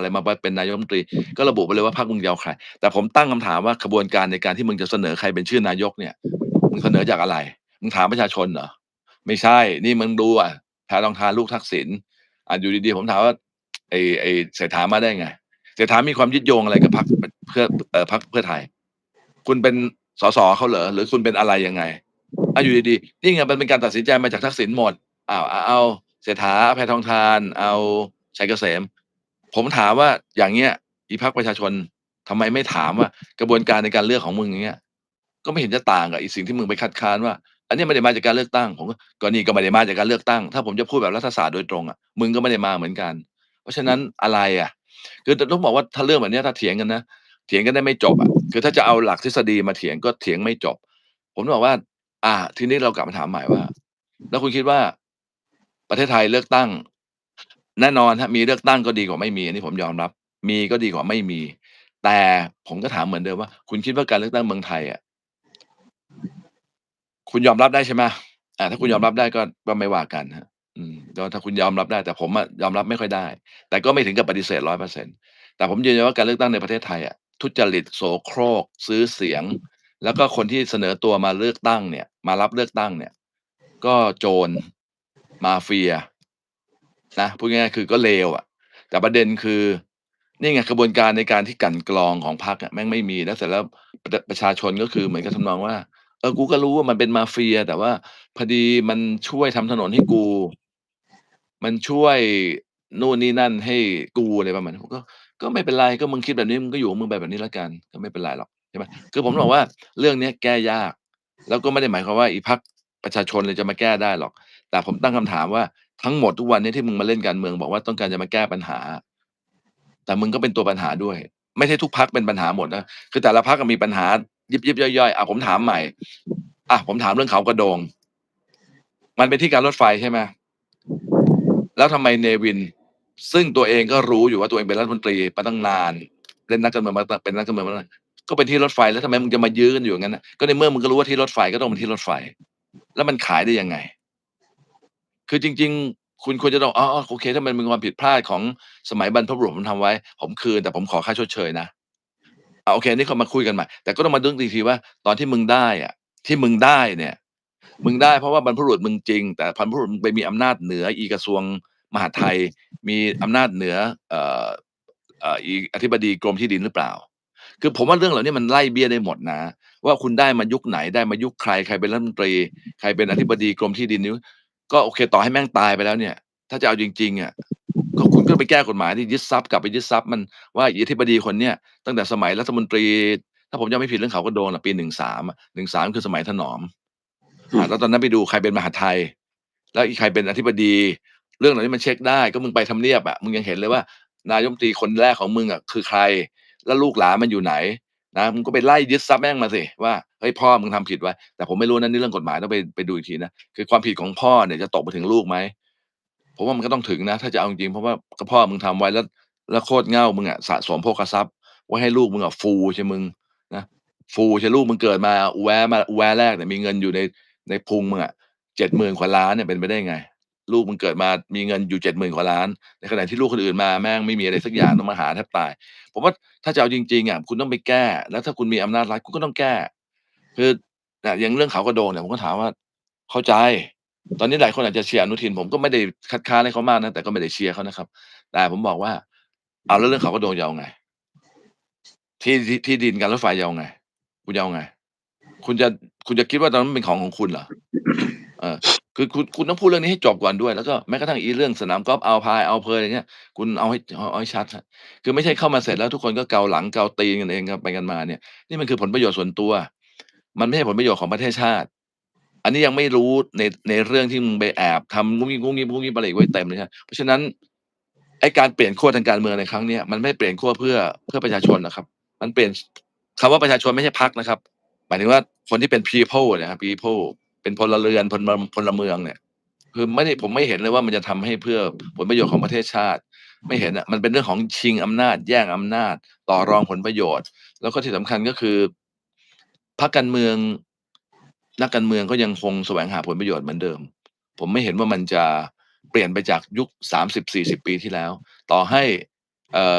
อะไรมาเป็นนายกรัฐมนตรีก็ระบุไปเลยว่าพรรคมึงจะเอาใคร แต่ผมตั้งคำถามว่ากระบวนการในการที่มึงจะเสนอใครเป็นชื่อนายกเนี่ยมึงเสนอจากอะไรมึงถามประชาชนเหรอไม่ใช่ นี่มึงดูอะแพทองทานลูกทักษิณอ่าอยู่ดีๆผมถามว่าไอ้ไอ้เศรษฐามาได้ไงเศรษฐามีความยึดโยงอะไรกับพรรคเพื่อเอ่อพรรคเพื่อไทย คุณเป็นสสเขาเหรอหรือคุณเป็นอะไรยังไงอ่าอยู่ดีๆนี่ไงมันเป็นการตัดสินใจมาจากทักษิณหมดอ้าวเอาเศรษฐาแพทองทาน เอาชัยเกษม ผมถามว่าอย่างเงี้ย อีพรรคประชาชนทำไมไม่ถามว่ากระบวนการในการเลือกของมึงอย่างเงี้ย ก็ไม่เห็นจะต่างกับอ้สิ่งที่มึงไปคัดค้านว่า อันนี้ไม่ได้มาจากการเลือกตั้งผมก็นี่ก็ไม่ได้มาจากการเลือกตั้ง ถ้าผมจะพูดแบบรัฐศาสตร์โดยตรงอะมึงก็ไม่ได้มาเหมือนกัน เพราะฉะนั้นอะไรอะ คือต้องบอกว่าถ้าเรื่องแบบนี้ถ้าเถียงกันนะเถียงกันได้ไม่จบอะคือถ้าจะเอาหลักทฤษฎีมาเถียงก็เถียงไม่จบ ผมบอกว่า อ่า ทีนี้เรากลับมาถามใหม่ว่า แล้วคุณคิดว่า ประเทศไทยเลือกตั้ง แน่นอนครับมีเลือกตั้งก็ดีกว่าไม่มีอันนี้ผมยอมรับ มีก็ดีกว่าไม่มี แต่ผมก็ถามเหมือนเดิมว่า คุณคิดว่าการเลือกตั้งเมืองไทยอะคุณยอมรับได้ใช่ไหม?อ่าถ้าคุณยอมรับได้ก็ก็ไม่ว่ากันครับอืมก็ถ้าคุณยอมรับได้ แต่ผมอะยอมรับไม่ค่อยได้ แต่ก็ไม่ถึงกับปฏิเสธ100%แต่ผมยืนยันว่าการเลือกตั้งในประเทศไทยอะทุจริตโสโครก ซื้อเสียง แล้วก็คนที่เสนอตัวมาเลือกตั้งเนี่ย มารับเลือกตั้งเนี่ย ก็โจรมาเฟีย นะพูดง่ายๆคือก็เลวอะแต่ประเด็นคือนี่ไงกระบวนการในการที่กันกรองของพรรคอะแม่งไม่มีแล้วเสร็จแล้วประประชาชนก็คือเหมือนกับทำนองว่าเออกูก็รู้ว่ามันเป็นมาเฟีย แต่ว่าพอดีมันช่วยทำถนนให้กู มันช่วยนู่นนี่นั่นให้กูอะไรประมาณนี้ก็ก็ไม่เป็นไรก็มึงคิดแบบนี้มึงก็อยู่มึงไปแบบนี้แล้วกัน ก็ไม่เป็นไรหรอกใช่ไหมคือผมบอกว่าเรื่องเนี้ยแก้ยาก แล้วก็ไม่ได้หมายความว่าอีพรรคประชาชนเลยจะมาแก้ได้หรอก แต่ผมตั้งคำถามว่า ทั้งหมดทุกวันนี้ที่มึงมาเล่นการเมืองบอกว่าต้องการจะมาแก้ปัญหา แต่มึงก็เป็นตัวปัญหาด้วย ไม่ใช่ทุกพรรคเป็นปัญหาหมดนะคือแต่ละพรรคอะมีปัญหายิบๆย่อยๆอะผมถามใหม่อะผมถามเรื่องเขากระโดง มันเป็นที่การรถไฟใช่ไหม?แล้วทำไมเนวิน ซึ่งตัวเองก็รู้อยู่ว่าตัวเองเป็นรัฐมนตรีมาตั้งนานเล่นนักการเมืองมาเป็นนักการเมืองมาก็เป็นที่รถไฟแล้วทำไมมึงจะมายื้อกันอยู่อย่างงั้นนะก็ในเมื่อมึงก็รู้ว่าที่รถไฟก็ต้องเป็นที่รถไฟ แล้วมันขายได้ยังไง? คือจริง ๆ คุณควรจะต้องอ๋อโอเค ถ้ามันเป็นความผิดพลาดของสมัยบรรพบุรุษผมทำไว้ ผมคืน แต่ผมขอค่าชดเชยนะอาโอเคนนี้ก็มาคุยกันใหม่แต่ก็ต้องมานึกอีกทีว่า ตอนที่มึงได้อะที่มึงได้เนี่ย มึงได้เพราะว่าบรรพบุรุษมึงจริง แต่บรรพบุรุษมึงไปมีอำนาจเหนือ อีกระทรวงมหาดไทย มีอำนาจเหนือเอ่อเอ่ออีอธิบดีกรมที่ดินหรือเปล่า คือผมว่าเรื่องเหล่านี้มันไล่เบี้ยได้หมดนะ ว่าคุณได้มายุคไหนได้มายุคใครใครเป็นรัฐมนตรี ใครเป็นอธิบดีกรมที่ดินนิ้ว ก็โอเคต่อให้แม่งตายไปแล้วเนี่ย ถ้าจะเอาจริงๆอะก็คุณก็ไปแก้กฎหมายที่ยึดทรัพย์กลับไปยึดทรัพย์มันว่าอีอธิบดีคนเนี้ยตั้งแต่สมัยรัฐมนตรี ถ้าผมจำไม่ผิดเรื่องเขากระโดงอะปี13อะ13คือสมัยถนอมอ่าแล้วตอนนั้นไปดูใครเป็นมหาดไทย แล้วอีใครเป็นอธิบดี เรื่องเหล่านี้มันเช็กได้ก็มึงไปทำเนียบอะมึงยังเห็นเลยว่า นายกรัฐมนตรีคนแรกของมึงอะคือใคร แล้วลูกหลานมันอยู่ไหน นะมึงก็ไปไล่ยึดทรัพย์แม่งมาสิว่าเฮ้ยพ่อมึงทำผิดไว้แต่ผมไม่รู้นะนี่เรื่องกฎหมายต้องไปไปดูอีกทีนะคือความผิดของพ่อเนี่ยจะตกไปถึงลูกไหมผมว่ามันก็ต้องถึงนะ ถ้าจะเอาจริงเพราะว่าก็พ่อมึงทำไว้แล้ว แล้วโคตรเง้ามึงอะสะสมโภคทรัพย์ไว้ให้ลูกมึงอะฟูใช่มึงนะฟูใช่ลูกมึงเกิดมาแว้มาแว้แรกเนี่ยมีเงินอยู่ในในพุงมึงอะ70,000กว่าล้านเนี่ยเป็นไปได้ไง? ลูกมึงเกิดมามีเงินอยู่70,000กว่าล้าน ในขณะที่ลูกคนอื่นมาแม่งไม่มีอะไรสักอย่างต้องมาหาแทบตาย ผมว่าถ้าจะเอาจริงๆอะคุณต้องไปแก้ แล้วถ้าคุณมีอำนาจรัฐคุณก็ต้องแก้ คืออะอย่างเรื่องเขากระโดงเนี่ยผมก็ถามว่าเข้าใจ ตอนนี้หลายคนอาจจะเชียร์อนุทิน ผมก็ไม่ได้คัดค้านให้เขามากนะแต่ก็ไม่ได้เชียร์เขานะครับ แต่ผมบอกว่า เอาแล้วเรื่องเขากระโดงจะเอาไง?ที่ที่ดินการรถไฟจะเอาไง?คุณจะเอาไง?คุณจะคุณจะคิดว่าตอนนั้นมันเป็นของของคุณเหรอ?เออ คือคุณคุณต้องพูดเรื่องนี้ให้จบก่อนด้วย แล้วก็แม้กระทั่งอีเรื่องสนามกอล์ฟ Alpine Alpearl อย่างเงี้ยคุณเอาให้เอาเอาให้ชัดครับคือไม่ใช่เข้ามาเสร็จแล้วทุกคนก็เกาหลังเกาตีนกันเองกันไปกันมาเนี่ยนี่มันคือผลประโยชน์ส่วนตัว มันไม่ใช่ผลประโยชน์ของประเทศชาติ อันนี้ยังไม่รู้ในในเรื่องที่มึงไปแอบทำงุบงิบๆๆอะไรอีกไว้เต็มเลยครับเพราะฉะนั้นไอการเปลี่ยนขั้วทางการเมืองในครั้งเนี้ยมันไม่เปลี่ยนขั้วเพื่อเพื่อประชาชนนะครับ มันเปลี่ยนคำว่าประชาชนไม่ใช่พรรคนะครับ หมายถึงว่าคนที่เป็น people นี่ยครับ people เป็นพลเรือนพลพลเมืองเนี่ย คือไม่ได้ผมไม่เห็นเลยว่ามันจะทำให้เพื่อผลประโยชน์ของประเทศชาติ ไม่เห็นอะมันเป็นเรื่องของชิงอำนาจ แย่งอำนาจ ต่อรองผลประโยชน์ แล้วก็ที่สำคัญก็คือพรรคการเมือง นักการเมืองก็ยังคงแสวงหาผลประโยชน์เหมือนเดิม ผมไม่เห็นว่ามันจะเปลี่ยนไปจากยุค30-40ปีที่แล้ว ต่อให้เอ่อ